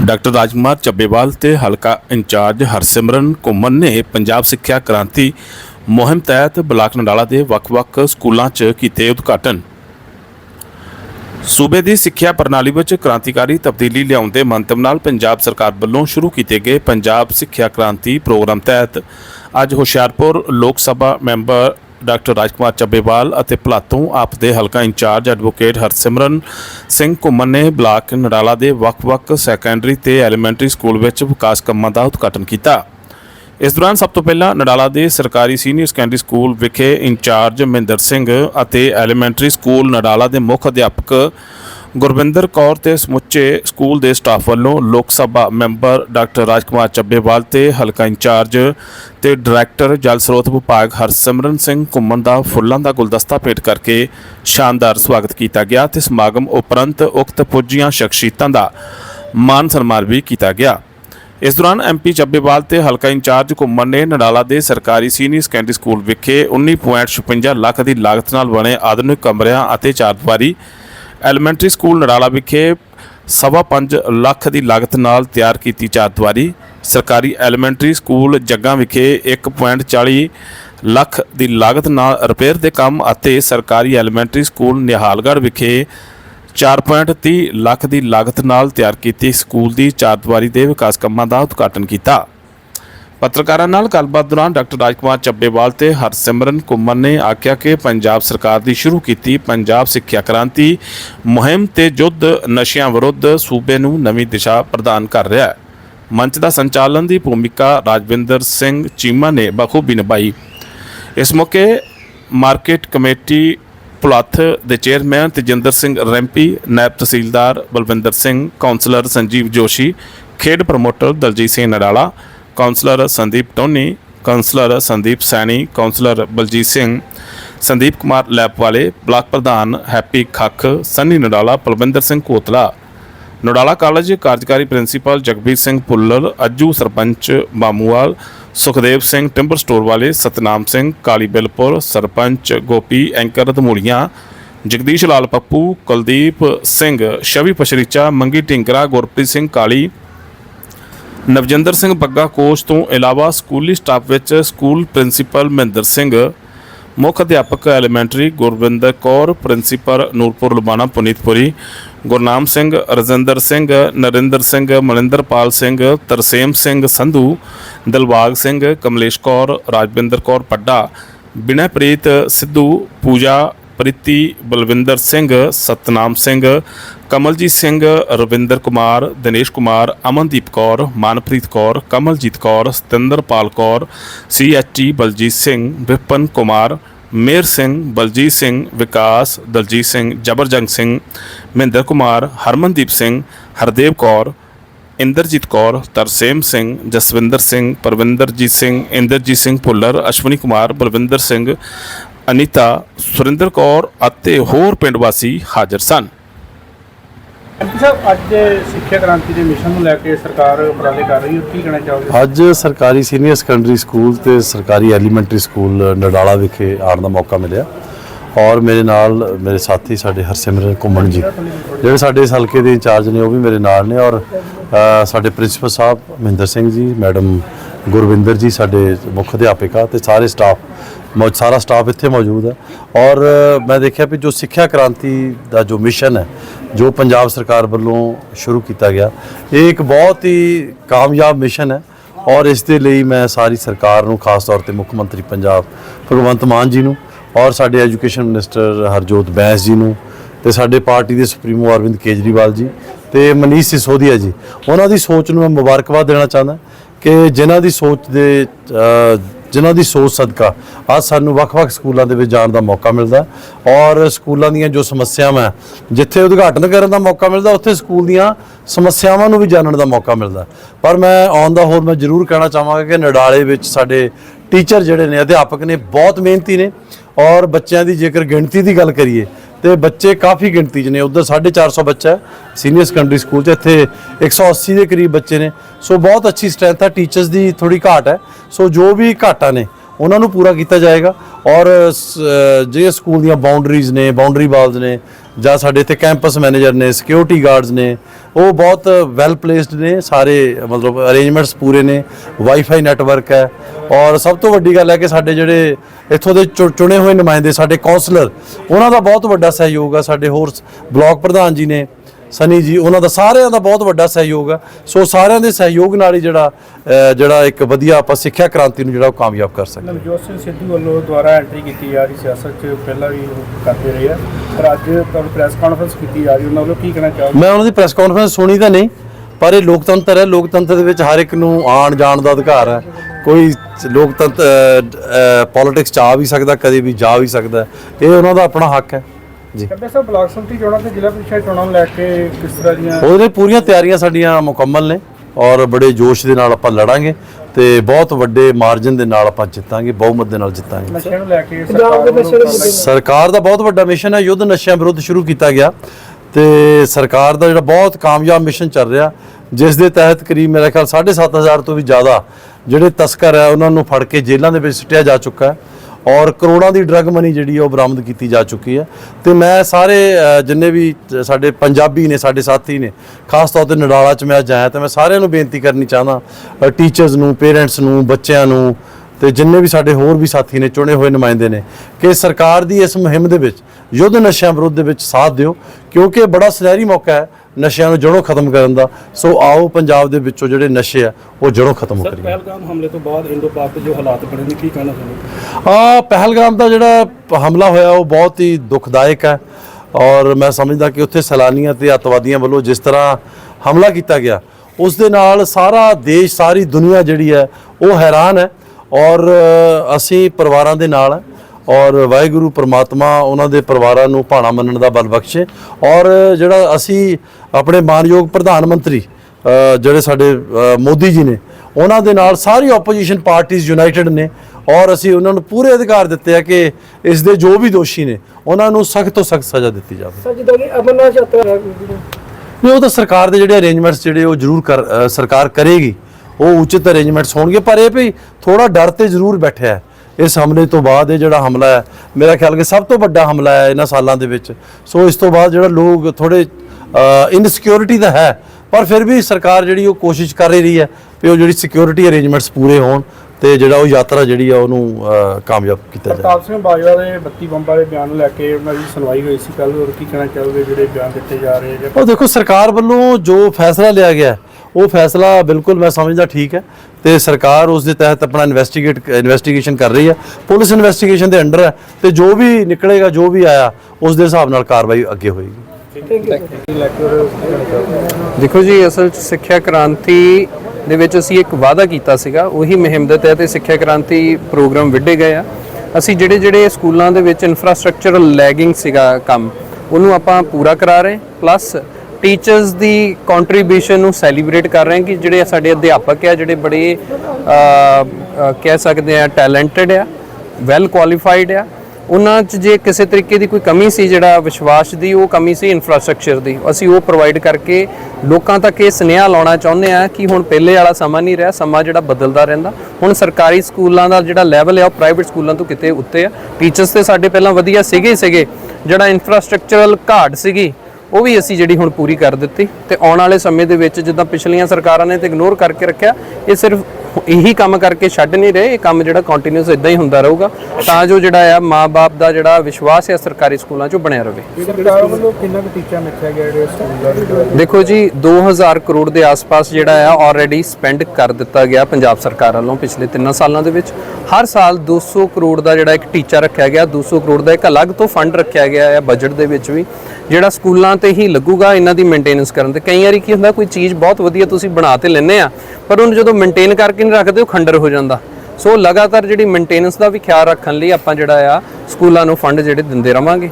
Doctor Rajkumar Chabbewal ਤੇ ਹਲਕਾ incharge Harsimran ਘੁੰਮਣ ਨੇ ਪੰਜਾਬ ਸਿੱਖਿਆ ਕ੍ਰਾਂਤੀ ਮੁਹਿੰਮ ਤਹਿਤ ਬਲਾਕ ਨਡਾਲਾ ਦੇ ਵੱਖ-ਵੱਖ ਸਕੂਲਾਂ 'ਚ ਕੀਤੇ ਉਦਘਾਟਨ। ਸੂਬੇ ਦੀ ਸਿੱਖਿਆ ਪ੍ਰਣਾਲੀ ਵਿੱਚ ਕ੍ਰਾਂਤੀਕਾਰੀ ਤਬਦੀਲੀ ਲਿਆਉਣ ਦੇ ਮੰਤਵ ਨਾਲ ਪੰਜਾਬ ਸਰਕਾਰ ਵੱਲੋਂ ਸ਼ੁਰੂ ਕੀਤੇ ਗਏ ਪੰਜਾਬ ਸਿੱਖਿਆ ਕ੍ਰਾਂਤੀ ਪ੍ਰੋਗਰਾਮ ਤਹਿਤ ਅੱਜ ਹੁਸ਼ਿਆਰਪੁਰ ਲੋਕ ਸਭਾ ਮੈਂਬਰ ਡਾਕਟਰ ਰਾਜਕੁਮਾਰ ਚੱਬੇਵਾਲ ਅਤੇ ਭਲਾਤੋਂ ਆਪ ਦੇ ਹਲਕਾ ਇੰਚਾਰਜ ਐਡਵੋਕੇਟ ਹਰਸਿਮਰਨ ਸਿੰਘ ਘੁੰਮਣ ਨੇ ਬਲਾਕ ਨਡਾਲਾ ਦੇ ਵੱਖ-ਵੱਖ ਸੈਕੰਡਰੀ ਤੇ ਐਲੀਮੈਂਟਰੀ ਸਕੂਲ ਵਿੱਚ ਵਿਕਾਸ ਕੰਮਾਂ ਦਾ ਉਦਘਾਟਨ ਕੀਤਾ। ਇਸ ਦੌਰਾਨ ਸਭ ਤੋਂ ਪਹਿਲਾਂ ਨਡਾਲਾ ਦੇ ਸਰਕਾਰੀ ਸੀਨੀਅਰ ਸੈਕੰਡਰੀ ਸਕੂਲ ਵਿਖੇ ਇੰਚਾਰਜ ਮਹਿੰਦਰ ਸਿੰਘ ਅਤੇ ਐਲੀਮੈਂਟਰੀ ਸਕੂਲ ਨਡਾਲਾ ਦੇ ਮੁੱਖ ਅਧਿਆਪਕ ਗੁਰਵਿੰਦਰ ਕੌਰ ਤੇ ਸਮੁੱਚੇ ਸਕੂਲ ਦੇ ਸਟਾਫ ਵੱਲੋਂ ਲੋਕ ਸਭਾ ਮੈਂਬਰ ਡਾਕਟਰ ਰਾਜਕੁਮਾਰ ਚੱਬੇਵਾਲ ਤੇ ਹਲਕਾ ਇੰਚਾਰਜ ਤੇ ਡਾਇਰੈਕਟਰ ਜਲ ਸਰੋਤ ਵਿਭਾਗ ਹਰਸਿਮਰਨ ਸਿੰਘ ਘੁੰਮਣ ਦਾ ਫੁੱਲਾਂ ਦਾ ਗੁਲਦਸਤਾ ਭੇਟ ਕਰਕੇ ਸ਼ਾਨਦਾਰ ਸਵਾਗਤ ਕੀਤਾ ਗਿਆ ਤੇ ਸਮਾਗਮ ਉਪਰੰਤ ਉਕਤ ਪੁੱਜੀਆਂ ਸ਼ਖਸੀਅਤਾਂ ਦਾ ਮਾਨ ਸਨਮਾਨ ਵੀ ਕੀਤਾ ਗਿਆ। ਇਸ ਦੌਰਾਨ ਐਮਪੀ ਚੱਬੇਵਾਲ ਤੇ ਹਲਕਾ ਇੰਚਾਰਜ ਘੁੰਮਣ ਨੇ ਨਡਾਲਾ ਦੇ ਸਰਕਾਰੀ ਸੀਨੀਅਰ ਸੈਕੰਡਰੀ ਸਕੂਲ ਵਿਖੇ 19.56 ਲੱਖ ਦੀ ਲਾਗਤ ਨਾਲ ਬਣੇ ਆਧੁਨਿਕ ਕਮਰਿਆਂ ਅਤੇ ਚਾਰਦੀਵਾਰੀ ਐਲੀਮੈਂਟਰੀ ਸਕੂਲ ਨੜਾਲਾ ਵਿਖੇ ਸਵਾ ਪੰਜ ਲੱਖ ਦੀ ਲਾਗਤ ਨਾਲ ਤਿਆਰ ਕੀਤੀ ਚਾਰਦੀਵਾਰੀ ਸਰਕਾਰੀ ਐਲੀਮੈਂਟਰੀ ਸਕੂਲ ਜੱਗਾ ਵਿਖੇ 1.40 ਲੱਖ ਦੀ ਲਾਗਤ ਨਾਲ ਰਿਪੇਅਰ ਦੇ ਕੰਮ ਅਤੇ ਸਰਕਾਰੀ ਐਲੀਮੈਂਟਰੀ ਸਕੂਲ ਨਿਹਾਲਗੜ੍ਹ ਵਿਖੇ 4.30 ਲੱਖ ਦੀ ਲਾਗਤ ਨਾਲ ਤਿਆਰ ਕੀਤੀ ਸਕੂਲ ਦੀ ਚਾਰਦੀਵਾਰੀ ਦੇ ਵਿਕਾਸ ਕੰਮਾਂ ਦਾ ਉਦਘਾਟਨ ਕੀਤਾ। ਪੱਤਰਕਾਰਾਂ ਨਾਲ ਗੱਲਬਾਤ ਦੌਰਾਨ ਡਾਕਟਰ ਰਾਜਕੁਮਾਰ ਚੱਬੇਵਾਲ ਤੇ ਹਰਸਿਮਰਨ ਘੁੰਮਣ ਨੇ ਆਖਿਆ ਕਿ ਪੰਜਾਬ ਸਰਕਾਰ ਦੀ ਸ਼ੁਰੂ ਕੀਤੀ ਪੰਜਾਬ ਸਿੱਖਿਆ ਕ੍ਰਾਂਤੀ ਮੁਹਿੰਮ ਤੇ ਯੁੱਧ ਨਸ਼ਿਆਂ ਵਿਰੁੱਧ ਸੂਬੇ ਨੂੰ ਨਵੀਂ ਦਿਸ਼ਾ ਪ੍ਰਦਾਨ ਕਰ ਰਿਹਾ ਹੈ। ਮੰਚ ਦਾ ਸੰਚਾਲਨ ਦੀ ਭੂਮਿਕਾ ਰਾਜਵਿੰਦਰ ਸਿੰਘ ਚੀਮਾ ਨੇ ਬਖੂਬੀ ਨਿਭਾਈ। ਇਸ ਮੌਕੇ ਮਾਰਕੀਟ ਕਮੇਟੀ ਪੁਲੱਥ ਦੇ ਚੇਅਰਮੈਨ ਤੇਜਿੰਦਰ ਸਿੰਘ ਰੈਂਪੀ, ਨਾਇਬ ਤਹਿਸੀਲਦਾਰ ਬਲਵਿੰਦਰ ਸਿੰਘ ਕਾਉਂਸਲਰ ਸੰਜੀਵ ਜੋਸ਼ੀ, ਖੇਡ promoter Daljit Singh Nadala councillor Sandeep Tony councillor Sandeep Saini councillor Baljit Singh Sandeep Kumar ਲੈਪਵਾਲੇ block ਪ੍ਰਧਾਨ ਹੈਪੀ ਖੱਖ ਸੰਨੀ ਨਡਾਲਾ ਪਲਵਿੰਦਰ ਸਿੰਘ ਕੋਤਲਾ ਨੋਡਾਲਾ ਕਾਲਜ ਕਾਰਜਕਾਰੀ principal Jagbir Singh Pullar Ajju sarpanch Mamuwal Sukhdev Singh timber store ਵਾਲੇ Satnam Singh Kali Bilpur sarpanch Gopi anchor Dhamulian Jagdish Lal Pappu Kuldeep Singh ਸ਼ਵੀ ਪਸ਼ਰੀਚਾ Mangi Dhingra Gurpreet Singh Kali Navjinder Singh Bagga coach ਤੋਂ ਇਲਾਵਾ ਸਕੂਲੀ staff ਵਿੱਚ school principal Mahinder Singh, ਮੁੱਖ ਅਧਿਆਪਕ elementary Gurwinder Kaur, principal Nurpur Lubana Punitpuri, Gurnam Singh, Rajinder Singh, Narinder Singh Maninderpal Singh, Tarsem Singh Sandhu, Dilbag Singh, Kamlesh Kaur, Rajwinder Kaur Padda, Binaypreet, Sidhu, Pooja Preeti Balwinder Singh Satnam Singh Kamaljit Singh Ravinder Kumar Dinesh Kumar Amandeep Kaur Manpreet Kaur Kamaljit Kaur Satinderpal Kaur CHT Baljit Singh Vipan Kumar Mer Singh Baljit Singh ਵਿਕਾਸ ਦਲਜੀਤ ਸਿੰਘ ਜਬਰਜੰਗ ਸਿੰਘ ਮਹਿੰਦਰ ਕੁਮਾਰ ਹਰਮਨਦੀਪ ਸਿੰਘ ਹਰਦੇਵ ਕੌਰ ਇੰਦਰਜੀਤ ਕੌਰ ਤਰਸੇਮ ਸਿੰਘ ਜਸਵਿੰਦਰ ਸਿੰਘ ਪਰਵਿੰਦਰਜੀਤ ਸਿੰਘ ਇੰਦਰਜੀਤ ਸਿੰਘ ਭੁੱਲਰ ਅਸ਼ਵਨੀ ਕੁਮਾਰ ਬਲਵਿੰਦਰ ਸਿੰਘ ਅਨੀਤਾ ਸੁਰਿੰਦਰ ਕੌਰ ਅਤੇ ਹੋਰ ਪਿੰਡ ਵਾਸੀ ਹਾਜ਼ਰ ਸਨ। MP ਸਾਹਿਬ ਅੱਜ ਸਿੱਖਿਆ ਕ੍ਰਾਂਤੀ ਦੇ mission ਨੂੰ ਲੈ ਕੇ ਸਰਕਾਰ ਉਪਰਾਲੇ ਕਰ ਰਹੀ ਹੈ। ਕੀ ਕਹਿਣਾ ਚਾਹੋਗੇ? ਅੱਜ ਸਰਕਾਰੀ ਸੀਨੀਅਰ ਸੈਕੰਡਰੀ ਸਕੂਲ ਤੇ ਸਰਕਾਰੀ ਐਲੀਮੈਂਟਰੀ ਸਕੂਲ ਨਡਾਲਾ ਵਿਖੇ ਆਉਣ ਦਾ ਮੌਕਾ ਮਿਲਿਆ। ਔਰ ਮੇਰੇ ਨਾਲ ਮੇਰੇ ਸਾਥੀ ਸਾਡੇ ਹਰਸਿਮਰਨ ਘੁੰਮਣ ਜੀ ਜਿਹੜੇ ਸਾਡੇ ਇਸ ਹਲਕੇ ਦੇ ਇੰਚਾਰਜ ਨੇ ਉਹ ਵੀ ਮੇਰੇ ਨਾਲ ਨੇ। ਔਰ ਸਾਡੇ ਪ੍ਰਿੰਸੀਪਲ ਸਾਹਿਬ ਮਹਿੰਦਰ ਸਿੰਘ ਜੀ ਮੈਡਮ ਗੁਰਵਿੰਦਰ ਜੀ ਸਾਡੇ ਮੁੱਖ ਅਧਿਆਪਿਕਾ ਤੇ ਸਾਰੇ ਸਟਾਫ ਮੌਜ ਸਾਰਾ ਸਟਾਫ ਇੱਥੇ ਮੌਜੂਦ ਹੈ ਔਰ ਮੈਂ ਦੇਖਿਆ ਵੀ ਜੋ ਸਿੱਖਿਆ ਕ੍ਰਾਂਤੀ ਦਾ ਜੋ ਮਿਸ਼ਨ ਹੈ, ਜੋ ਪੰਜਾਬ ਸਰਕਾਰ ਵੱਲੋਂ ਸ਼ੁਰੂ ਕੀਤਾ ਗਿਆ, ਇਹ ਇੱਕ ਬਹੁਤ ਹੀ ਕਾਮਯਾਬ ਮਿਸ਼ਨ ਹੈ। ਔਰ ਇਸ ਦੇ ਲਈ ਮੈਂ ਸਾਰੀ ਸਰਕਾਰ ਨੂੰ, ਖਾਸ ਤੌਰ ਤੇ ਮੁੱਖ ਮੰਤਰੀ ਪੰਜਾਬ ਭਗਵੰਤ ਮਾਨ ਜੀ ਨੂੰ ਔਰ ਸਾਡੇ ਐਜੂਕੇਸ਼ਨ ਮਿਨਿਸਟਰ ਹਰਜੋਤ ਬੈਂਸ ਜੀ ਨੂੰ ਤੇ ਸਾਡੇ ਪਾਰਟੀ ਦੇ ਸੁਪਰੀਮੋ ਅਰਵਿੰਦ ਕੇਜਰੀਵਾਲ ਜੀ ਤੇ ਮਨੀਸ਼ ਸਿਸੋਦੀਆ ਜੀ। ਉਹਨਾਂ ਦੀ ਸੋਚ ਨੂੰ ਮੈਂ ਮੁਬਾਰਕਬਾਦ ਦੇਣਾ ਚਾਹੁੰਦਾ। ਕਿ ਜਿਨ੍ਹਾਂ ਦੀ ਸੋਚ ਦੇ ਜਿਨ੍ਹਾਂ ਦੀ ਸੋਚ ਸਦਕਾ ਅੱਜ ਸਾਨੂੰ ਵੱਖ-ਵੱਖ ਸਕੂਲਾਂ ਦੇ ਵਿੱਚ ਜਾਣ ਦਾ ਮੌਕਾ ਮਿਲਦਾ ਔਰ ਸਕੂਲਾਂ ਦੀਆਂ ਜੋ ਸਮੱਸਿਆਵਾਂ ਹੈ, ਜਿੱਥੇ ਉਦਘਾਟਨ ਕਰਨ ਦਾ ਮੌਕਾ ਮਿਲਦਾ ਉੱਥੇ ਸਕੂਲ ਦੀਆਂ ਸਮੱਸਿਆਵਾਂ ਨੂੰ ਵੀ ਜਾਣਨ ਦਾ ਮੌਕਾ ਮਿਲਦਾ ਪਰ ਮੈਂ ਆਨ ਦਾ ਹੋਰ ਮੈਂ ਜ਼ਰੂਰ ਕਹਿਣਾ ਚਾਹਾਂਗਾ ਕਿ ਨਡਾਲੇ ਵਿੱਚ ਸਾਡੇ ਟੀਚਰ ਜਿਹੜੇ ਨੇ ਅਧਿਆਪਕ ਨੇ ਬਹੁਤ ਮਿਹਨਤੀ ਨੇ। ਔਰ ਬੱਚਿਆਂ ਦੀ ਜੇਕਰ ਗਿਣਤੀ ਦੀ ਗੱਲ ਕਰੀਏ ਤੇ ਬੱਚੇ ਕਾਫੀ ਗਿਣਤੀ 'ਚ ਨੇ। ਉਧਰ 450 ਬੱਚਾ ਸੀਨੀਅਰ ਸੈਕੰਡਰੀ ਸਕੂਲ 'ਚ। ਇੱਥੇ 180 ਦੇ ਕਰੀਬ ਬੱਚੇ ਨੇ। ਸੋ ਬਹੁਤ ਅੱਛੀ ਸਟਰੈਂਥ ਹੈ ਟੀਚਰਸ ਦੀ ਥੋੜੀ ਘਾਟ ਹੈ। ਸੋ ਜੋ ਵੀ ਘਾਟਾਂ ਨੇ, ਉਹਨਾਂ ਨੂੰ ਪੂਰਾ ਕੀਤਾ ਜਾਏਗਾ। ਔਰ ਜਿਹੜੇ ਸਕੂਲ ਦੀਆਂ ਬਾਉਂਡਰੀਜ਼ ਨੇ ਬਾਉਂਡਰੀ ਵਾਲਸ ਨੇ ਜਾਂ ਸਾਡੇ ਇੱਥੇ ਕੈਂਪਸ ਮੈਨੇਜਰ ਨੇ ਸਿਕਿਉਰਿਟੀ ਗਾਰਡਸ ਨੇ, ਉਹ ਬਹੁਤ ਵੈਲ ਪਲੇਸਡ ਨੇ, ਸਾਰੇ ਮਤਲਬ ਅਰੇਂਜਮੈਂਟਸ ਪੂਰੇ ਨੇ ਵਾਈਫਾਈ ਨੈਟਵਰਕ ਹੈ। ਔਰ ਸਭ ਤੋਂ ਵੱਡੀ ਗੱਲ ਹੈ ਕਿ ਸਾਡੇ ਜਿਹੜੇ ਇੱਥੋਂ ਦੇ ਚੁ- ਚੁਣੇ ਹੋਏ ਨੁਮਾਇੰਦੇ, ਸਾਡੇ ਕਾਉਂਸਲਰ ਉਹਨਾਂ ਦਾ ਬਹੁਤ ਵੱਡਾ ਸਹਿਯੋਗ ਆ, ਸਾਡੇ ਹੋਰ ਬਲਾਕ ਪ੍ਰਧਾਨ ਜੀ ਨੇ। ਸਨੀ ਜੀ ਉਹਨਾਂ ਦਾ ਸਾਰਿਆਂ ਦਾ ਬਹੁਤ ਵੱਡਾ ਸਹਿਯੋਗ ਹੈ ਸੋ ਸਾਰਿਆਂ ਦੇ ਸਹਿਯੋਗ ਨਾਲ ਹੀ ਜਿਹੜਾ ਜਿਹੜਾ ਇੱਕ ਵਧੀਆ ਆਪਾਂ ਸਿੱਖਿਆ ਕ੍ਰਾਂਤੀ ਨੂੰ ਜਿਹੜਾ ਉਹ ਕਾਮਯਾਬ ਕਰ ਸਕਦੇ ਹਾਂ ਨਵਜੋਤ ਸਿੰਘ ਸਿੱਧੂ ਵੱਲੋਂ ਦੁਆਰਾ ਐਂਟਰੀ ਕੀਤੀ ਜਾ ਰਹੀ ਸਿਆਸਤ 'ਚ ਪਹਿਲਾਂ ਵੀ ਕਰਦੇ ਰਹੇ ਆ। ਪਰ ਅੱਜ ਤੁਹਾਨੂੰ ਪ੍ਰੈਸ ਕਾਨਫਰੰਸ ਕੀਤੀ ਜਾ ਰਹੀ ਉਹਨਾਂ ਵੱਲੋਂ ਕੀ ਕਹਿਣਾ ਚਾਹੋਗੇ? ਮੈਂ ਉਹਨਾਂ ਦੀ ਪ੍ਰੈਸ ਕਾਨਫਰੰਸ ਸੁਣੀ ਤਾਂ ਨਹੀਂ ਪਰ ਇਹ ਲੋਕਤੰਤਰ ਹੈ। ਲੋਕਤੰਤਰ ਦੇ ਵਿੱਚ ਹਰ ਇੱਕ ਨੂੰ ਆਣ ਜਾਣ ਦਾ ਅਧਿਕਾਰ ਹੈ। ਕੋਈ ਲੋਕਤੰਤਰ ਪੋਲਿਟਿਕਸ ਚ ਆ ਵੀ ਸਕਦਾ ਕਦੇ ਵੀ ਜਾ ਵੀ ਸਕਦਾ। ਇਹ ਉਹਨਾਂ ਦਾ ਆਪਣਾ ਹੱਕ ਹੈ। ਜੀ। ਕਹਿੰਦੇ ਸਰ ਬਲਾਕ ਸੰਮਤੀ ਚੋਣਾਂ ਤੇ ਜ਼ਿਲ੍ਹਾ ਪ੍ਰੀਸ਼ਦ ਚੋਣਾਂ ਨੂੰ ਲੈ ਕੇ ਕਿਸ ਤਰ੍ਹਾਂ ਦੀਆਂ ਉਹਦੇ ਪੂਰੀਆਂ ਤਿਆਰੀਆਂ ਸਾਡੀਆਂ ਮੁਕੰਮਲ ਨੇ ਔਰ ਬੜੇ ਜੋਸ਼ ਦੇ ਨਾਲ ਆਪਾਂ ਲੜਾਂਗੇ ਤੇ ਬਹੁਤ ਵੱਡੇ ਮਾਰਜਨ ਦੇ ਨਾਲ ਆਪਾਂ ਜਿੱਤਾਂਗੇ ਬਹੁਮਤ ਦੇ ਨਾਲ ਜਿੱਤਾਂਗੇ। ਨਸ਼ਿਆਂ ਨੂੰ ਲੈ ਕੇ ਸਰਕਾਰ ਵੱਲੋਂ ਸਰਕਾਰ ਦਾ ਬਹੁਤ ਵੱਡਾ ਮਿਸ਼ਨ ਹੈ ਯੁੱਧ ਨਸ਼ਿਆਂ ਵਿਰੁੱਧ ਸ਼ੁਰੂ ਕੀਤਾ ਗਿਆ ਤੇ ਸਰਕਾਰ ਦਾ ਜਿਹੜਾ ਬਹੁਤ ਕਾਮਯਾਬ ਮਿਸ਼ਨ ਚੱਲ ਰਿਹਾ ਜਿਸ ਦੇ ਤਹਿਤ ਕਰੀਬ ਮੇਰਾ ਖਿਆਲ 7500 ਤੋਂ ਵੀ ਜ਼ਿਆਦਾ ਜਿਹੜੇ ਤਸਕਰ ਹੈ ਉਹਨਾਂ ਨੂੰ ਫੜ ਕੇ ਜੇਲ੍ਹਾਂ ਦੇ ਵਿੱਚ ਸਿੱਟਿਆ ਜਾ ਚੁੱਕਾ ਹੈ। ਔਰ ਕਰੋੜਾਂ ਦੀ ਡਰੱਗ ਮਨੀ ਜਿਹੜੀ ਹੈ ਉਹ ਬਰਾਮਦ ਕੀਤੀ ਜਾ ਚੁੱਕੀ ਹੈ ਤੇ ਮੈਂ ਸਾਰੇ ਜਿੰਨੇ ਵੀ ਸਾਡੇ ਪੰਜਾਬੀ ਨੇ, ਸਾਡੇ ਸਾਥੀ ਨੇ, ਖਾਸ ਤੌਰ ਤੇ ਨਡਾਲਾ ਚ ਮੈਂ ਅੱਜ ਆਇਆ ਤੇ ਮੈਂ ਸਾਰਿਆਂ ਨੂੰ ਬੇਨਤੀ ਕਰਨੀ ਚਾਹੁੰਦਾ ਟੀਚਰਸ ਨੂੰ ਪੇਰੈਂਟਸ ਨੂੰ, ਬੱਚਿਆਂ ਨੂੰ ਤੇ ਜਿੰਨੇ ਵੀ ਸਾਡੇ ਹੋਰ ਵੀ ਸਾਥੀ ਨੇ, ਚੁਣੇ ਹੋਏ ਨੁਮਾਇੰਦੇ ਨੇ, ਕਿ ਸਰਕਾਰ ਦੀ ਇਸ ਮੁਹਿੰਮ ਦੇ ਵਿੱਚ ਯੁੱਧ ਨਸ਼ਿਆਂ ਵਿਰੁੱਧ ਦੇ ਵਿੱਚ ਸਾਥ ਦਿਓ, ਕਿਉਂਕਿ ਬੜਾ ਸੁਨਹਿਰੀ ਮੌਕਾ ਹੈ। ਨਸ਼ਿਆਂ ਨੂੰ ਜੜੋਂ ਖਤਮ ਕਰਨ ਦਾ। ਸੋ ਆਓ ਪੰਜਾਬ ਦੇ ਵਿੱਚੋਂ ਜਿਹੜੇ ਨਸ਼ੇ ਆ ਉਹ ਜੜੋਂ ਖਤਮ ਕਰੀਏ। ਪਹਿਲਗਾਮ ਹਮਲੇ ਤੋਂ ਬਾਅਦ ਇੰਡੋ ਪਾਕ ਦੇ ਜੋ ਹਾਲਾਤ ਬਣੇ ਨੇ ਕੀ ਕਹਿਣਾ ਚਾਹੁੰਦੇ ਆ ਪਹਿਲਗਾਮ ਦਾ ਜਿਹੜਾ ਹਮਲਾ ਹੋਇਆ ਉਹ ਬਹੁਤ ਹੀ ਦੁਖਦਾਇਕ ਹੈ। ਔਰ ਮੈਂ ਸਮਝਦਾ ਕਿ ਉੱਥੇ ਸੈਲਾਨੀਆਂ ਤੇ ਅੱਤਵਾਦੀਆਂ ਵੱਲੋਂ ਜਿਸ ਤਰ੍ਹਾਂ ਹਮਲਾ ਕੀਤਾ ਗਿਆ ਉਸ ਦੇ ਨਾਲ ਸਾਰਾ ਦੇਸ਼ ਸਾਰੀ ਦੁਨੀਆ ਜਿਹੜੀ ਹੈ ਉਹ ਹੈਰਾਨ ਹੈ। ਔਰ ਅਸੀਂ ਪਰਿਵਾਰਾਂ ਦੇ ਨਾਲ ਔਰ ਵਾਹਿਗੁਰੂ ਪ੍ਰਮਾਤਮਾ ਉਹਨਾਂ ਦੇ ਪਰਿਵਾਰਾਂ ਨੂੰ ਭਾਣਾ ਮੰਨਣ ਦਾ ਬਲ ਬਖਸ਼ੇ। ਔਰ ਜਿਹੜਾ ਅਸੀਂ ਆਪਣੇ ਮਾਨਯੋਗ ਪ੍ਰਧਾਨ ਮੰਤਰੀ ਜਿਹੜੇ ਸਾਡੇ ਮੋਦੀ ਜੀ ਨੇ ਉਹਨਾਂ ਦੇ ਨਾਲ ਸਾਰੀ ਆਪੋਜੀਸ਼ਨ ਪਾਰਟੀਆਂ ਯੂਨਾਈਟਿਡ ਨੇ। ਔਰ ਅਸੀਂ ਉਹਨਾਂ ਨੂੰ ਪੂਰੇ ਅਧਿਕਾਰ ਦਿੱਤੇ ਆ ਕਿ ਇਸ ਦੇ ਜੋ ਵੀ ਦੋਸ਼ੀ ਨੇ ਉਹਨਾਂ ਨੂੰ ਸਖਤ ਤੋਂ ਸਖਤ ਸਜ਼ਾ ਦਿੱਤੀ ਜਾਵੇ। ਸਰ ਜਿੱਦਾਂ ਕਿ ਅਮਰਨਾਥ ਯਾਤਰਾ ਨਹੀਂ ਉਹ ਤਾਂ ਸਰਕਾਰ ਦੇ ਜਿਹੜੇ ਅਰੇਂਜਮੈਂਟਸ ਜਿਹੜੇ ਉਹ ਜ਼ਰੂਰ ਸਰਕਾਰ ਕਰੇਗੀ ਉਹ ਉਚਿਤ ਅਰੇਂਜਮੈਂਟਸ ਹੋਣਗੇ ਪਰ ਇਹ ਵੀ ਥੋੜਾ ਡਰ ਤੇ ਜ਼ਰੂਰ ਬੈਠਿਆ ਹੈ। ਇਸ ਹਮਲੇ ਤੋਂ ਬਾਅਦ ਇਹ ਜਿਹੜਾ ਹਮਲਾ ਹੈ ਮੇਰਾ ਖਿਆਲ ਕਿ ਸਭ ਤੋਂ ਵੱਡਾ ਹਮਲਾ ਹੈ ਇਹਨਾਂ ਸਾਲਾਂ ਦੇ ਵਿੱਚ। ਸੋ ਇਸ ਤੋਂ ਬਾਅਦ ਜਿਹੜਾ ਲੋਕ ਥੋੜੇ ਇਨਸਿਕਿਉਰਿਟੀ ਤਾਂ ਹੈ ਪਰ ਫਿਰ ਵੀ ਸਰਕਾਰ ਜਿਹੜੀ ਉਹ ਕੋਸ਼ਿਸ਼ ਕਰ ਰਹੀ ਹੈ ਕਿ ਉਹ ਜਿਹੜੀ ਸਿਕਿਉਰਿਟੀ ਅਰੇਂਜਮੈਂਟਸ ਪੂਰੇ ਹੋਣ ਤੇ ਜਿਹੜਾ ਉਹ ਯਾਤਰਾ ਜਿਹੜੀ ਆ ਉਹਨੂੰ ਕਾਮਯਾਬ ਕੀਤਾ ਜਾਵੇ। ਪ੍ਰਤਾਪ ਸਿੰਘ ਬਾਜਵਾ ਦੇ 32 ਬੰਬ ਵਾਲੇ ਬਿਆਨ ਨੂੰ ਲੈ ਕੇ ਉਹਨਾਂ ਦੀ ਸੁਣਵਾਈ ਹੋਈ ਸੀ ਕੱਲ ਹੋਰ ਕੀ ਕਹਿਣਾ ਚਾਹੋਗੇ ਜਿਹੜੇ ਬਿਆਨ ਦਿੱਤੇ ਜਾ ਰਹੇ ਜਾਂ ਉਹ ਦੇਖੋ ਸਰਕਾਰ ਵੱਲੋਂ ਜੋ ਫੈਸਲਾ ਲਿਆ ਗਿਆ ਉਹ ਫੈਸਲਾ ਬਿਲਕੁਲ ਮੈਂ ਸਮਝਦਾ ਠੀਕ ਹੈ ਤੇ ਸਰਕਾਰ ਉਸ ਦੇ ਤਹਿਤ ਆਪਣਾ ਇਨਵੈਸਟੀਗੇਟ ਇਨਵੈਸਟੀਗੇਸ਼ਨ ਕਰ ਰਹੀ ਹੈ। ਪੁਲਿਸ ਇਨਵੈਸਟੀਗੇਸ਼ਨ ਦੇ ਅੰਡਰ ਹੈ ਤੇ ਜੋ ਵੀ ਨਿਕਲੇਗਾ, ਜੋ ਵੀ ਆਇਆ, ਉਸ ਦੇ ਹਿਸਾਬ ਨਾਲ ਕਾਰਵਾਈ ਅੱਗੇ ਹੋਏਗੀ। ਦੇਖੋ ਜੀ, ਅਸਲ 'ਚ ਸਿੱਖਿਆ ਕ੍ਰਾਂਤੀ ਦੇ ਵਿੱਚ ਅਸੀਂ ਇੱਕ ਵਾਅਦਾ ਕੀਤਾ ਸੀਗਾ, ਉਹੀ ਮੁਹਿੰਮ ਦੇ ਤਹਿਤ ਇਹ ਸਿੱਖਿਆ ਕ੍ਰਾਂਤੀ ਪ੍ਰੋਗਰਾਮ ਵਿੱਢੇ ਗਏ ਆ। ਅਸੀਂ ਜਿਹੜੇ ਜਿਹੜੇ ਸਕੂਲਾਂ ਦੇ ਵਿੱਚ ਇਨਫਰਾਸਟ੍ਰਕਚਰਲ ਲੈਗਿੰਗ ਸੀਗਾ ਕੰਮ, ਉਹਨੂੰ ਆਪਾਂ ਪੂਰਾ ਕਰਾ ਰਹੇ ਪਲੱਸ ਟੀਚਰਸ ਦੀ ਕੰਟਰੀਬਿਊਸ਼ਨ ਨੂੰ ਸੈਲੀਬ੍ਰੇਟ ਕਰ ਰਹੇ ਹਾਂ ਕਿ ਜਿਹੜੇ ਸਾਡੇ ਅਧਿਆਪਕ ਆ, ਜਿਹੜੇ ਬੜੇ ਕਹਿ ਸਕਦੇ ਆ ਟੈਲੈਂਟਡ ਆ ਵੈਲ ਕੁਆਲੀਫਾਈਡ ਆ, ਉਹਨਾਂ 'ਚ ਜੇ ਕਿਸੇ ਤਰੀਕੇ ਦੀ ਕੋਈ ਕਮੀ ਸੀ, ਜਿਹੜਾ ਵਿਸ਼ਵਾਸ ਦੀ, ਉਹ ਕਮੀ ਸੀ ਇਨਫਰਾਸਟ੍ਰਕਚਰ ਦੀ। ਅਸੀਂ ਉਹ ਪ੍ਰੋਵਾਈਡ ਕਰਕੇ ਲੋਕਾਂ ਤੱਕ ਇਹ ਸੁਨੇਹਾ ਲਾਉਣਾ ਚਾਹੁੰਦੇ ਆ ਕਿ ਹੁਣ ਪਹਿਲੇ ਵਾਲਾ ਸਮਾਂ ਨਹੀਂ ਰਿਹਾ, ਸਮਾਂ ਜਿਹੜਾ ਬਦਲਦਾ ਰਹਿੰਦਾ। ਹੁਣ ਸਰਕਾਰੀ ਸਕੂਲਾਂ ਦਾ ਜਿਹੜਾ ਲੈਵਲ ਹੈ ਉਹ ਪ੍ਰਾਈਵੇਟ ਸਕੂਲਾਂ ਤੋਂ ਕਿਤੇ ਉੱਤੇ ਆ। ਟੀਚਰਸ ਤੇ ਸਾਡੇ ਪਹਿਲਾਂ ਵਧੀਆ ਸੀਗੇ ਸੀਗੇ। ਜਿਹੜਾ ਇਨਫਰਾਸਟ੍ਰਕਚਰਲ ਘਾਟ ਸੀਗੀ ਉਹ ਵੀ ਅਸੀਂ ਜਿਹੜੀ ਹੁਣ ਪੂਰੀ ਕਰ ਦਿੱਤੀ ਤੇ ਆਉਣ ਵਾਲੇ ਸਮੇਂ ਦੇ ਵਿੱਚ ਜਿੱਦਾਂ ਪਿਛਲੀਆਂ ਸਰਕਾਰਾਂ ਨੇ ਤੇ ਇਗਨੋਰ ਕਰਕੇ ਰੱਖਿਆ, ਇਹ ਸਿਰਫ ਇਹੀ ਕੰਮ ਕਰਕੇ ਛੱਡ ਨਹੀਂ ਰਹੇ ਇਹ ਕੰਮ ਜਿਹੜਾ ਕੰਟੀਨਿਊਸ ਇਦਾਂ ਹੀ ਹੁੰਦਾ ਰਹੂਗਾ ਤਾਂ ਜੋ ਜਿਹੜਾ ਆ ਮਾਪੇ ਦਾ ਜਿਹੜਾ ਵਿਸ਼ਵਾਸ ਹੈ ਸਰਕਾਰੀ ਸਕੂਲਾਂ 'ਚ ਬਣਿਆ ਰਹੇ। ਸਰਕਾਰ ਵੱਲੋਂ ਕਿੰਨਾ ਕੁ ਟੀਚਾ ਮਿੱਥਿਆ ਗਿਆ ਜਿਹੜੇ ਸਕੂਲ ਦਾ? ਜਿਹੜਾ ਦੇਖੋ ਜੀ 2000 ਕਰੋੜ ਦੇ ਆਸ-ਪਾਸ ਜਿਹੜਾ ਆ ਆਲਰੇਡੀ ਸਪੈਂਡ ਕਰ ਦਿੱਤਾ ਗਿਆ ਪੰਜਾਬ ਸਰਕਾਰ ਵੱਲੋਂ ਪਿਛਲੇ 3 ਸਾਲਾਂ ਦੇ ਵਿੱਚ। ਹਰ ਸਾਲ 200 ਕਰੋੜ ਦਾ ਜਿਹੜਾ ਇੱਕ ਟੀਚਾ ਰੱਖਿਆ ਗਿਆ 200 ਕਰੋੜ ਦਾ ਇੱਕ ਅਲੱਗ ਤੋਂ ਫੰਡ ਰੱਖਿਆ ਗਿਆ ਹੈ ਬਜਟ ਦੇ ਵਿੱਚ ਵੀ। ਜਿਹੜਾ ਸਕੂਲਾਂ ਤੇ ਹੀ ਲੱਗੂਗਾ ਇਹਨਾਂ ਦੀ ਮੇਨਟੇਨੈਂਸ ਕਰਨ ਤੇ। ਕਈ ਵਾਰੀ ਕੀ ਹੁੰਦਾ ਕੋਈ ਚੀਜ਼ ਬਹੁਤ ਵਧੀਆ ਤੁਸੀਂ ਬਣਾ ਤੇ ਲੈਂਦੇ ਆ ਪਰ ਉਹਨੂੰ ਜਦੋਂ ਮੇਨਟੇਨ ਕਰਕੇ ਨਹੀਂ ਰੱਖਦੇ ਉਹ ਖੰਡਰ ਹੋ ਜਾਂਦਾ। ਸੋ ਲਗਾਤਾਰ ਜਿਹੜੀ ਮੇਨਟੇਨੈਂਸ ਦਾ ਵੀ ਖਿਆਲ ਰੱਖਣ ਲਈ ਆਪਾਂ ਜਿਹੜਾ ਆ ਸਕੂਲਾਂ ਨੂੰ ਫੰਡ ਜਿਹੜੇ ਦਿੰਦੇ ਰਵਾਂਗੇ।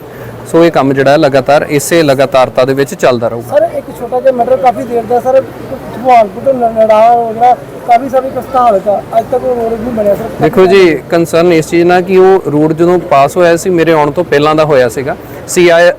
ਸੋ ਇਹ ਕੰਮ ਜਿਹੜਾ ਲਗਾਤਾਰ ਇਸੇ ਲਗਾਤਾਰਤਾ ਦੇ ਵਿੱਚ ਚੱਲਦਾ ਰਹੂਗਾ। ਸਰ ਇੱਕ ਛੋਟਾ ਜਿਹਾ ਮੈਟਰ ਕਾਫੀ ਦੇਰ ਦਾ ਸਰ ਭਗਵਾਨਪੁਰ ਤੋਂ ਨੜਾ ਵਗੈਰਾ ਕਾਫੀ ਸਾਰੀ ਕਸਤਾਲ ਦਾ ਅੱਜ ਤੱਕ ਉਹ ਰੋਡ ਨਹੀਂ ਬਣਿਆ ਸਰ। ਦੇਖੋ ਜੀ ਕੰਸਰਨ ਇਸ ਚੀਜ਼ ਨਾਲ ਕਿ ਉਹ ਰੋਡ ਜਦੋਂ ਪਾਸ ਹੋਇਆ ਸੀ ਮੇਰੇ ਆਉਣ ਤੋਂ ਪਹਿਲਾਂ ਦਾ ਹੋਇਆ ਸੀਗਾ।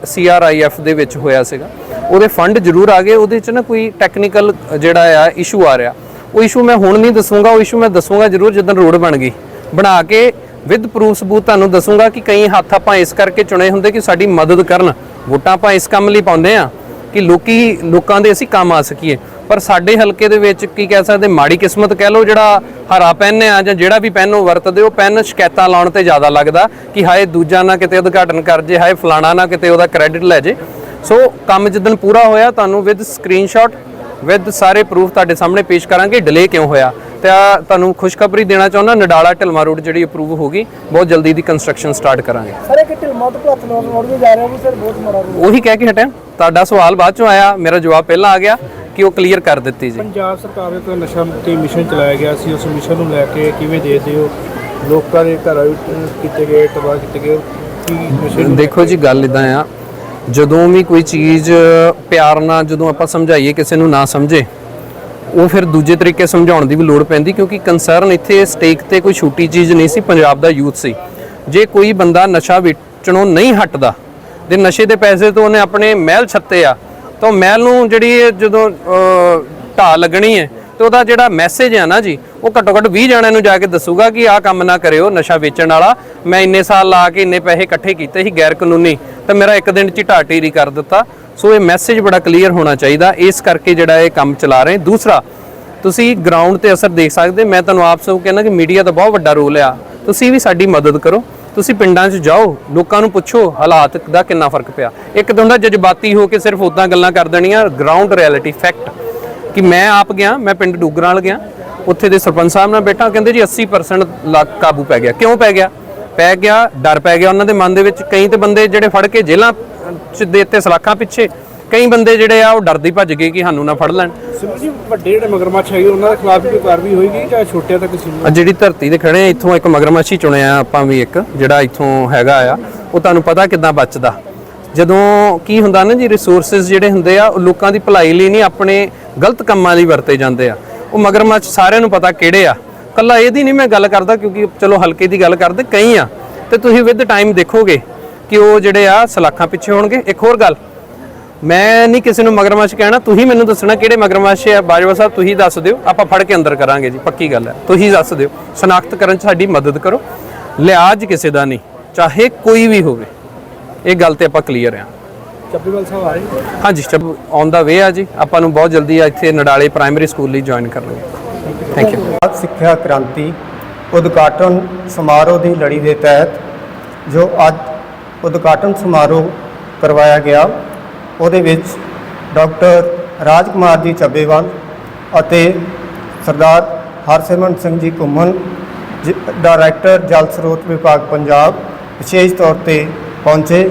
ਸੀਆਰਆਈਐਫ ਦੇ ਵਿੱਚ ਹੋਇਆ ਸੀਗਾ। ਉਹਦੇ ਫੰਡ ਜ਼ਰੂਰ ਆ ਗਏ ਉਹਦੇ ਚ ਨਾ ਕੋਈ ਟੈਕਨੀਕਲ ਜਿਹੜਾ ਆ ਇਸ਼ੂ ਆ ਰਿਹਾ। ਉਹ ਇਸ਼ੂ ਮੈਂ ਹੁਣ ਨਹੀਂ ਦੱਸੂਗਾ, ਉਹ ਇਸ਼ੂ ਮੈਂ ਦੱਸੂਗਾ ਜ਼ਰੂਰ ਜਦੋਂ ਰੋਡ ਬਣ ਗਈ। ਬਣਾ ਕੇ ਵਿਦ ਪ੍ਰੂਫ ਸਬੂਤ ਤੁਹਾਨੂੰ ਦੱਸੂਗਾ ਕਿ ਕਈ ਹੱਥ ਆਪਾਂ ਇਸ ਕਰਕੇ ਚੁਣੇ ਹੁੰਦੇ ਕਿ ਸਾਡੀ ਮਦਦ ਕਰਨ। ਵੋਟਾਂ ਆਪਾਂ ਇਸ ਕੰਮ ਲਈ ਪਾਉਂਦੇ ਆ ਕਿ ਲੋਕੀ, ਲੋਕਾਂ ਦੇ ਅਸੀਂ ਕੰਮ ਆ ਸਕੀਏ। ਪਰ ਸਾਡੇ ਹਲਕੇ ਦੇ ਵਿੱਚ ਕੀ ਕਹਿ ਸਕਦੇ, ਮਾੜੀ ਕਿਸਮਤ ਕਹਿ ਲਓ ਜਿਹੜਾ ਹਰਾ ਪੈਨ ਆ ਜਾਂ ਜਿਹੜਾ ਵੀ ਪੈਨ ਉਹ ਵਰਤਦੇ, ਉਹ ਪੈਨ ਸ਼ਿਕਾਇਤਾਂ ਲਾਉਣ ਤੇ ਜ਼ਿਆਦਾ ਲੱਗਦਾ ਕਿ ਹਾਏ ਦੂਜਾ ਨਾ ਕਿਤੇ ਉਦਘਾਟਨ ਕਰ ਜੇ, ਹਾਏ ਫਲਾਣਾ ਨਾ ਕਿਤੇ ਉਹਦਾ ਕ੍ਰੈਡਿਟ ਲੈ ਜੇ। ਸੋ ਕੰਮ ਜਿੱਦਣ ਪੂਰਾ ਹੋਇਆ, ਤੁਹਾਨੂੰ ਵਿਦ ਸਕਰੀਨਸ਼ਾਟ ਵਿਦ ਸਾਰੇ ਪ੍ਰੂਫ ਤੁਹਾਡੇ ਸਾਹਮਣੇ ਪੇਸ਼ ਕਰਾਂਗੇ। ਡਿਲੇ ਕਿਉਂ ਹੋਇਆ? ਤੇ ਆ ਤੁਹਾਨੂੰ ਖੁਸ਼ਖਬਰੀ ਦੇਣਾ ਚਾਹੁੰਦਾ ਨਡਾਲਾ ਢਲਮਾ ਰੋਡ ਜਿਹੜੀ ਅਪਰੂਵ ਹੋ ਗਈ ਬਹੁਤ ਜਲਦੀ ਦੀ ਕੰਸਟਰਕਸ਼ਨ ਸਟਾਰਟ ਕਰਾਂਗੇ। ਸਰ ਇੱਕ ਢਿਲਮਾ ਤੋਂ ਲੋੜ ਲੋੜ ਵੀ ਜਾ ਰਿਹਾ ਵੀ ਸਰ ਬਹੁਤ ਮਾੜਾ ਰੋਡ ਉਹੀ ਕਹਿ ਕੇ ਹਟਿਆ। ਤੁਹਾਡਾ ਸਵਾਲ ਬਾਅਦ ਚੋਂ ਆਇਆ ਮੇਰਾ ਜਵਾਬ ਪਹਿਲਾਂ ਆ ਗਿਆ ਕਿ ਉਹ ਕਲੀਅਰ ਕਰ ਦਿੱਤੀ ਜੀ। ਪੰਜਾਬ ਸਰਕਾਰ ਦੇ ਤੋਂ ਨਸ਼ਾ ਮੁਕਤੀ ਮਿਸ਼ਨ ਚਲਾਇਆ ਗਿਆ ਸੀ ਉਸ ਮਿਸ਼ਨ ਨੂੰ ਲੈ ਕੇ ਕਿਵੇਂ ਦੇਖਦੇ ਹੋ? ਲੋਕਾਂ ਦੇ ਘਰਾਂ ਵਿੱਚ ਕੀਤੇ ਗਏ ਤਬਾਹ ਕੀਤੇ ਗਏ ਕੀ ਦੇਖੋ ਜੀ ਗੱਲ ਇਦਾਂ ਆ ਜਦੋਂ ਵੀ ਕੋਈ ਚੀਜ਼ ਪਿਆਰ ਨਾਲ ਜਦੋਂ ਆਪਾਂ ਸਮਝਾਈਏ ਕਿਸੇ ਨੂੰ ਨਾ ਸਮਝੇ ਉਹ ਫਿਰ ਦੂਜੇ ਤਰੀਕੇ ਸਮਝਾਉਣ ਦੀ ਵੀ ਲੋੜ ਪੈਂਦੀ ਕਿਉਂਕਿ ਕੰਸਰਨ ਇੱਥੇ ਸਟੇਕ ਤੇ ਕੋਈ ਛੋਟੀ ਚੀਜ਼ ਨਹੀਂ ਸੀ ਪੰਜਾਬ ਦਾ ਯੂਥ ਸੀ। ਜੇ ਕੋਈ ਬੰਦਾ ਨਸ਼ਾ ਵੇਚਣੋਂ ਨਹੀਂ ਹਟਦਾ ਤੇ ਨਸ਼ੇ ਦੇ ਪੈਸੇ ਤੋਂ ਉਹਨੇ ਆਪਣੇ ਮਹਿਲ ਛੱਤੇ ਆ ਤਾਂ ਉਹ ਮਹਿਲ ਨੂੰ ਜਿਹੜੀ ਜਦੋਂ ਅਹ, ਢਾਹ ਲੱਗਣੀ ਹੈ ਤੇ ਉਹਦਾ ਜਿਹੜਾ ਮੈਸੇਜ ਆ ਨਾ ਜੀ, ਉਹ ਘੱਟੋ ਘੱਟ 20 ਜਣਿਆਂ ਨੂੰ ਜਾ ਕੇ ਦੱਸੂਗਾ ਕਿ ਆਹ ਕੰਮ ਨਾ ਕਰਿਓ ਨਸ਼ਾ ਵੇਚਣ ਵਾਲਾ। ਮੈਂ ਇੰਨੇ ਸਾਲ ਲਾ ਕੇ ਇੰਨੇ ਪੈਸੇ ਇਕੱਠੇ ਕੀਤੇ ਸੀ ਗੈਰ ਕਾਨੂੰਨੀ, ਤਾਂ ਮੇਰਾ ਇੱਕ ਦਿਨ ਚ ਹੀ ਕਰ ਦਿੱਤਾ। ਸੋ ਇਹ ਮੈਸੇਜ ਬੜਾ ਕਲੀਅਰ ਹੋਣਾ ਚਾਹੀਦਾ। ਇਸ ਕਰਕੇ ਜਿਹੜਾ ਇਹ ਕੰਮ ਚਲਾ ਰਹੇ ਦੂਸਰਾ, ਤੁਸੀਂ ਗਰਾਊਂਡ ਤੇ ਅਸਰ ਦੇਖ ਸਕਦੇ, ਮੈਂ ਤੁਹਾਨੂੰ ਆਪ ਸਭ ਕਹਿੰਦਾ ਕਿ ਮੀਡੀਆ ਦਾ ਬਹੁਤ ਵੱਡਾ ਰੋਲ ਆ। ਤੁਸੀਂ ਵੀ ਸਾਡੀ ਮਦਦ ਕਰੋ। ਤੁਸੀਂ ਪਿੰਡਾਂ 'ਚ ਜਾਓ, ਲੋਕਾਂ ਨੂੰ ਪੁੱਛੋ ਹਾਲਾਤ ਦਾ ਕਿੰਨਾ ਫ਼ਰਕ ਪਿਆ। ਇੱਕ ਤਾਂ ਹੁੰਦਾ ਜਜ਼ਬਾਤੀ ਹੋ ਕੇ ਸਿਰਫ ਉਦਾਂ ਗੱਲਾਂ ਕਰ ਦੇਣੀਆਂ ਗਰਾਊਂਡ ਰਿਐਲਿਟੀ ਫੈਕਟ ਕਿ ਮੈਂ ਆਪ ਗਿਆ ਮੈਂ ਪਿੰਡ ਡੂਗਰਾਂ ਵਾਲ ਗਿਆ ਉੱਥੇ ਦੇ ਸਰਪੰਚ ਸਾਹਿਬ ਨਾਲ ਬੈਠਾ ਕਹਿੰਦੇ ਜੀ 80% ਲੱਗ ਕਾਬੂ ਪੈ ਗਿਆ। ਕਿਉਂ ਪੈ ਗਿਆ? ਪੈ ਗਿਆ ਡਰ ਪੈ ਗਿਆ ਉਹਨਾਂ ਦੇ ਮਨ ਦੇ ਵਿੱਚ। ਕਈ ਤੇ ਬੰਦੇ ਜਿਹੜੇ ਫੜ ਕੇ ਜੇਲ੍ਹਾਂ 'ਚ ਦੇਤੇ ਸਲਾਖਾਂ ਪਿੱਛੇ ਕਈ ਬੰਦੇ ਜਿਹੜੇ ਆ ਉਹ ਡਰਦੇ ਭੱਜ ਗਏ ਕਿ ਸਾਨੂੰ ਨਾ ਫੜ ਲੈਣ। ਸਿਮਰ ਜੀ ਵੱਡੇ ਜਿਹੜੇ ਮਗਰਮੱਛ ਹੈਗੇ ਉਹਨਾਂ ਦੇ ਖਿਲਾਫ ਵੀ ਕੋਈ ਕਾਰਵਾਈ ਹੋਏਗੀ ਜਾਂ ਛੋਟਿਆਂ ਤੱਕ ਸੀ ਆ ਜਿਹੜੀ ਧਰਤੀ ਤੇ ਖੜੇ ਆ ਇੱਥੋਂ ਇੱਕ ਮਗਰਮੱਛੀ ਚੁਣਿਆ ਆਪਾਂ ਵੀ ਇੱਕ ਜਿਹੜਾ ਇੱਥੋਂ ਹੈਗਾ ਆ ਉਹ ਤੁਹਾਨੂੰ ਪਤਾ ਕਿੱਦਾਂ ਬਚਦਾ। ਜਦੋਂ ਕੀ ਹੁੰਦਾ ਨਾ ਜੀ ਰਿਸੋਰਸਸ ਜਿਹੜੇ ਹੁੰਦੇ ਆ ਉਹ ਲੋਕਾਂ ਦੀ ਭਲਾਈ ਲਈ ਨਹੀਂ ਆਪਣੇ ਗਲਤ ਕੰਮਾਂ ਲਈ ਵਰਤੇ ਜਾਂਦੇ ਆ। ਉਹ ਮਗਰਮੱਛ ਸਾਰਿਆਂ ਨੂੰ ਪਤਾ ਕਿਹੜੇ ਆ। ਕੱਲਾ ਇਹਦੀ ਨਹੀਂ ਮੈਂ ਗੱਲ ਕਰਦਾ ਕਿਉਂਕਿ ਚਲੋ ਹਲਕੇ ਦੀ ਗੱਲ ਕਰਦੇ ਕਈ ਆ। ਤੇ ਤੁਸੀਂ ਵਿਦ ਟਾਈਮ ਦੇਖੋਗੇ ਕਿ ਉਹ ਜਿਹੜੇ ਆ ਸਲਾਖਾਂ ਪਿੱਛੇ ਹੋਣਗੇ। ਇੱਕ ਹੋਰ ਗੱਲ, ਮੈਂ ਨਹੀਂ ਕਿਸੇ ਨੂੰ ਮਗਰਮੱਛ ਕਹਿਣਾ, ਤੁਸੀਂ ਮੈਨੂੰ ਦੱਸਣਾ ਕਿਹੜੇ ਮਗਰਮੱਛ ਆ। ਬਾਜਵਾ ਸਾਹਿਬ, ਤੁਸੀਂ ਦੱਸ ਦਿਓ, ਆਪਾਂ ਫੜ ਕੇ ਅੰਦਰ ਕਰਾਂਗੇ ਜੀ, ਪੱਕੀ ਗੱਲ ਹੈ ਤੁਸੀਂ ਦੱਸ ਦਿਓ, ਸ਼ਨਾਖਤ ਕਰਨ 'ਚ ਸਾਡੀ ਮਦਦ ਕਰੋ। ਲਿਆਜ ਕਿਸੇ ਦਾ ਨਹੀਂ, ਚਾਹੇ ਕੋਈ ਵੀ ਹੋਵੇ। ਇਹ ਗੱਲ ਤੇ ਆਪਾਂ ਕਲੀਅਰ ਆ। ਚੱਬੇਵਾਲ ਸਾਹਿਬ ਆ ਰਹੇ ਨੇ? ਹਾਂਜੀ ਸਟੈਪ ਔਨ ਦਾ ਵੇ ਆ ਜੀ। ਆਪਾਂ ਨੂੰ ਬਹੁਤ ਜਲਦੀ ਇੱਥੇ ਨਡਾਲੇ ਪ੍ਰਾਇਮਰੀ ਸਕੂਲ ਲਈ ਜੁਆਇਨ ਕਰਨਗੇ ਥੈਂਕ ਯੂ ਭਾਰਤ ਸਿੱਖਿਆ ਕ੍ਰਾਂਤੀ ਉਦਘਾਟਨ ਸਮਾਰੋਹ ਦੀ ਲੜੀ ਦੇ ਤਹਿਤ ਜੋ ਅੱਜ ਉਦਘਾਟਨ ਸਮਾਰੋਹ ਕਰਵਾਇਆ ਗਿਆ ਉਹਦੇ ਵਿੱਚ ਡਾਕਟਰ ਰਾਜਕੁਮਾਰ ਜੀ ਚੱਬੇਵਾਲ ਅਤੇ ਸਰਦਾਰ ਹਰਸਿਮਰਨ ਸਿੰਘ ਜੀ ਘੁੰਮਣ ਜ- ਡਾਇਰੈਕਟਰ ਜਲ ਸਰੋਤ ਵਿਭਾਗ ਪੰਜਾਬ ਵਿਸ਼ੇਸ਼ ਤੌਰ ਤੇ ਪਹੁੰਚੇ।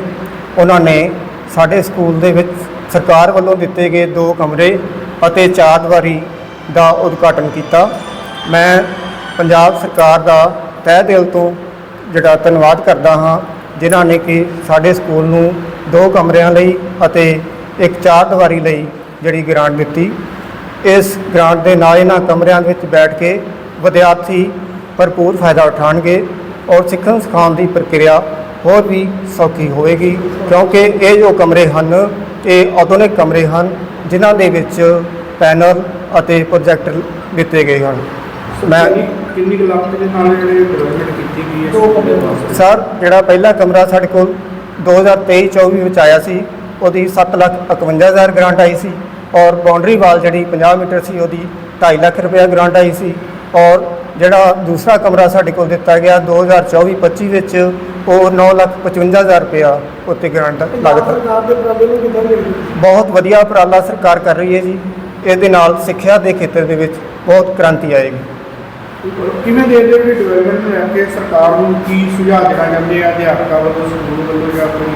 ਉਹਨਾਂ ਨੇ ਸਾਡੇ ਸਕੂਲ ਦੇ ਵਿੱਚ ਸਰਕਾਰ ਵੱਲੋਂ ਦਿੱਤੇ ਗਏ ਦੋ ਕਮਰੇ ਅਤੇ ਚਾਰ ਦੀਵਾਰੀ ਦਾ ਉਦਘਾਟਨ ਕੀਤਾ। ਮੈਂ ਪੰਜਾਬ ਸਰਕਾਰ ਦਾ ਤਹਿ ਦਿਲ ਤੋਂ ਜਿਹੜਾ ਧੰਨਵਾਦ ਕਰਦਾ ਹਾਂ, ਜਿਨ੍ਹਾਂ ਨੇ ਕਿ ਸਾਡੇ ਸਕੂਲ ਨੂੰ ਦੋ ਕਮਰਿਆਂ ਲਈ ਅਤੇ ਇੱਕ ਚਾਰ ਦੀਵਾਰੀ ਲਈ ਜਿਹੜੀ ਗ੍ਰਾਂਟ ਦਿੱਤੀ। ਇਸ ਗ੍ਰਾਂਟ ਦੇ ਨਾਲ ਇਹਨਾਂ ਕਮਰਿਆਂ ਵਿੱਚ ਬੈਠ ਕੇ ਵਿਦਿਆਰਥੀ ਭਰਪੂਰ ਫਾਇਦਾ ਉਠਾਉਣਗੇ ਔਰ ਸਿੱਖਣ ਸਿਖਾਉਣ ਦੀ ਪ੍ਰਕਿਰਿਆ ਹੋਰ ਵੀ ਸੌਖੀ ਹੋਵੇਗੀ ਕਿਉਂਕਿ ਇਹ ਜੋ ਕਮਰੇ ਹਨ ਇਹ ਆਧੁਨਿਕ ਕਮਰੇ ਹਨ ਜਿਨ੍ਹਾਂ ਦੇ ਵਿੱਚ ਪੈਨਲ ਅਤੇ ਪ੍ਰੋਜੈਕਟਰ ਦਿੱਤੇ ਗਏ ਹਨ। ਮੈਂ ਕਿੰਨੀ ਕੁ ਲਾਗਤ ਦੇ ਨਾਲ ਜਿਹੜੇ ਡਿਵੈਲਪਮੈਂਟ ਕੀਤੀ ਗਈ ਹੈ? ਸਰ ਜਿਹੜਾ ਪਹਿਲਾ ਕਮਰਾ ਸਾਡੇ ਕੋਲ 2023-24 ਵਿੱਚ ਆਇਆ ਸੀ ਉਹਦੀ 7 ਲੱਖ 51000 ਗ੍ਰਾਂਟ ਆਈ ਸੀ ਔਰ ਬਾਉਂਡਰੀ ਵਾਲ ਜਿਹੜੀ 50 ਮੀਟਰ ਸੀ ਉਹਦੀ 2.5 ਲੱਖ ਰੁਪਏ ਗ੍ਰਾਂਟ ਆਈ ਸੀ ਔਰ ਜਿਹੜਾ ਦੂਸਰਾ ਕਮਰਾ ਸਾਡੇ ਕੋਲ ਦਿੱਤਾ ਗਿਆ 2024-25 ਵਿੱਚ ਉਹ 9 ਲੱਖ 55000 ਰੁਪਇਆ ਉੱਤੇ ਗ੍ਰਾਂਟ ਦਾ ਲਾਗਤ ਸਰਕਾਰ ਦੇ ਉਪਰਾਲੇ ਨੂੰ ਕਿੱਦਾਂ ਦੇਖਦੇ ਬਹੁਤ ਵਧੀਆ ਉਪਰਾਲਾ ਸਰਕਾਰ ਕਰ ਰਹੀ ਹੈ ਜੀ। ਇਹਦੇ ਨਾਲ ਸਿੱਖਿਆ ਦੇ ਖੇਤਰ ਦੇ ਵਿੱਚ ਬਹੁਤ ਕ੍ਰਾਂਤੀ ਆਏਗੀ। ਕਿਵੇਂ ਦੇਖਦੇ ਹੋ ਕਿ ਡਿਵੈਲਪਮੈਂਟ ਨੂੰ ਲੈ ਕੇ ਸਰਕਾਰ ਨੂੰ ਕੀ ਸੁਝਾਅ ਦੇਣਾ ਚਾਹੁੰਦੇ ਆ ਅਧਿਆਪਕਾਂ ਵੱਲੋਂ ਸਕੂਲ ਵੱਲੋਂ ਜਾਂ ਕੋਈ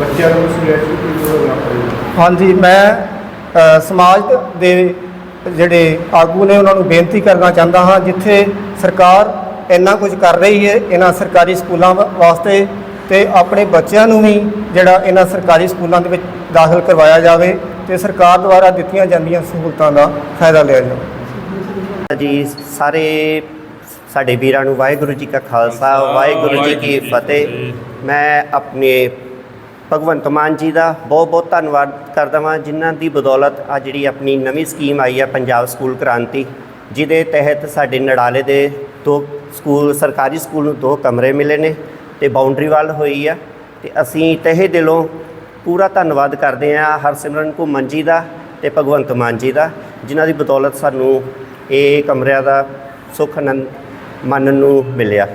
ਬੱਚਿਆਂ ਵੱਲੋਂ ਸੁਜੈਸ਼ਨ ਕੋਈ ਹੋਣਾ ਚਾਹੀਦਾ ਹਾਂਜੀ ਮੈਂ ਅ, ਸਮਾਜ ਦੇ ਜਿਹੜੇ ਆਗੂ ਨੇ ਉਹਨਾਂ ਨੂੰ ਬੇਨਤੀ ਕਰਨਾ ਚਾਹੁੰਦਾ ਹਾਂ ਜਿੱਥੇ ਸਰਕਾਰ ਇੰਨਾ ਕੁਝ ਕਰ ਰਹੀ ਹੈ ਇਹਨਾਂ ਸਰਕਾਰੀ ਸਕੂਲਾਂ ਵਾ- ਵਾਸਤੇ ਤੇ ਆਪਣੇ ਬੱਚਿਆਂ ਨੂੰ ਵੀ ਜਿਹੜਾ ਇਹਨਾਂ ਸਰਕਾਰੀ ਸਕੂਲਾਂ ਦੇ ਵਿੱਚ ਦਾਖਲ ਕਰਵਾਇਆ ਜਾਵੇ ਤੇ ਸਰਕਾਰ ਦੁਆਰਾ ਦਿੱਤੀਆਂ ਜਾਂਦੀਆਂ ਸਹੂਲਤਾਂ ਦਾ ਫਾਇਦਾ ਲਿਆ ਜਾਵੇ। ਜੀ ਸਾਰੇ ਸਾਡੇ ਵੀਰਾਂ ਨੂੰ ਵਾਹਿਗੁਰੂ ਜੀ ਕਾ ਖਾਲਸਾ ਵਾਹਿਗੁਰੂ ਜੀ ਕੀ ਫਤਿਹ। ਮੈਂ ਆਪਣੇ ਭਗਵੰਤ ਮਾਨ ਜੀ ਦਾ ਬਹੁਤ ਬਹੁਤ ਧੰਨਵਾਦ ਕਰਦਾ ਹਾਂ ਜਿਨ੍ਹਾਂ ਦੀ ਬਦੌਲਤ ਆ ਜਿਹੜੀ ਆਪਣੀ ਨਵੀਂ ਸਕੀਮ ਆਈ ਹੈ ਪੰਜਾਬ ਸਕੂਲ ਕ੍ਰਾਂਤੀ, ਜਿਹਦੇ ਤਹਿਤ ਸਾਡੇ ਨੜਾਲੇ ਦੇ ਦੋ ਸਕੂਲ, ਸਰਕਾਰੀ ਸਕੂਲ ਨੂੰ ਦੋ ਕਮਰੇ ਮਿਲੇ ਨੇ ਤੇ ਬਾਉਂਡਰੀ ਵਾਲ ਹੋਈ ਆ ਤੇ ਅਸੀਂ ਤਹਿ ਦਿਲੋਂ ਪੂਰਾ ਧੰਨਵਾਦ ਕਰਦੇ ਹਾਂ ਹਰਸਿਮਰਨ ਘੁੰਮਣ ਜੀ ਦਾ ਤੇ ਭਗਵੰਤ ਮਾਨ ਜੀ ਦਾ, ਜਿਨ੍ਹਾਂ ਦੀ ਬਦੌਲਤ ਸਾਨੂੰ ਇਹ ਕਮਰਿਆਂ ਦਾ ਸੁੱਖ ਆਨੰਦ ਮੰਨਣ ਨੂੰ ਮਿਲਿਆ।